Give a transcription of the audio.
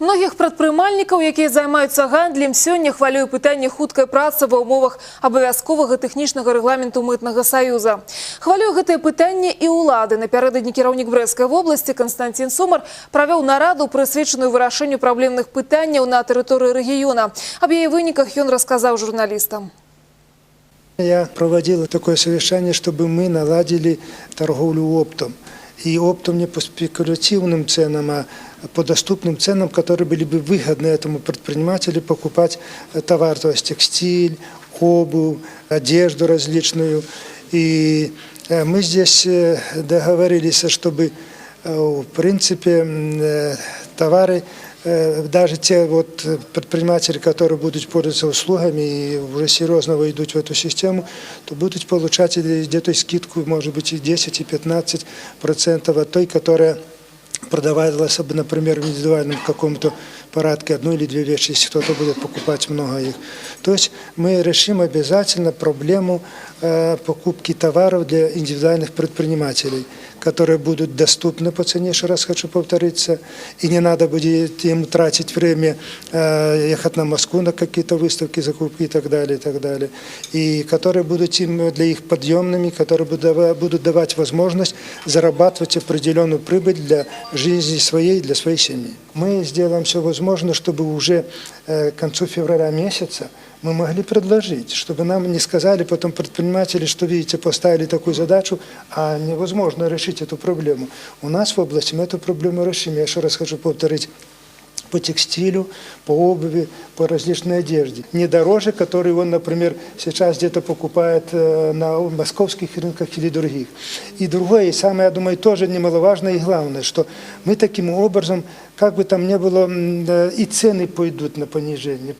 Многіх прадпрымальнікаў, якія займаюцца гандлем, сёння хвалюе пытанне хуткай працы ва ўмовах абавязковага тэхнічнага рэгламенту мытнага саюза. Хвалюе гэтае пытанне і ўлады. Напярэдадні кіраўнік Брэскай вобласці Канстантин Сумар правёў нараду, прысвечаную вырашэнню праблемных пытанняў на тэрыторыі рэгіёна. Аб яе выніках ён расказаў журналістам. Я проводил такое совещание, чтобы мы наладили торговлю оптом. И оптом не по спекулятивным ценам, а по доступным ценам, которые были бы выгодны этому предпринимателю покупать товар, то есть текстиль, обувь, одежду различную. И мы здесь договорились, чтобы, в принципе, товары даже те вот э, предприниматели, которые будут пользоваться услугами и уже серьезно войдут в эту систему, то будут получать или где-то скидку, может быть, и 10, и 15 процентов от той, которая продавалась бы, например, в индивидуальном каком-то порядке одну или две вещи, если кто-то будет покупать много их. То есть мы решим обязательно проблему покупки товаров для индивидуальных предпринимателей, которые будут доступны по цене, еще раз хочу повториться, и не надо будет им тратить время ехать на Москву на какие-то выставки, закупки и так далее, и так далее, и которые будут им для их подъемными, которые будут давать возможность зарабатывать определенную прибыль для жизни своей, для своей семьи. Мы сделаем все возможное, чтобы уже э, к концу февраля месяца мы могли предложить, чтобы нам не сказали потом предприниматели, что, видите, поставили такую задачу, а невозможно решить эту проблему. У нас в области мы эту проблему решим. Я еще раз хочу повторить, по текстилю, по обуви, по различной одежде. Не дороже, который он, например, сейчас где-то покупает э, на московских рынках или других. И другое, и самое, я думаю, тоже немаловажное и главное, что мы таким образом, как бы там ни было, и цены пойдут на понижение.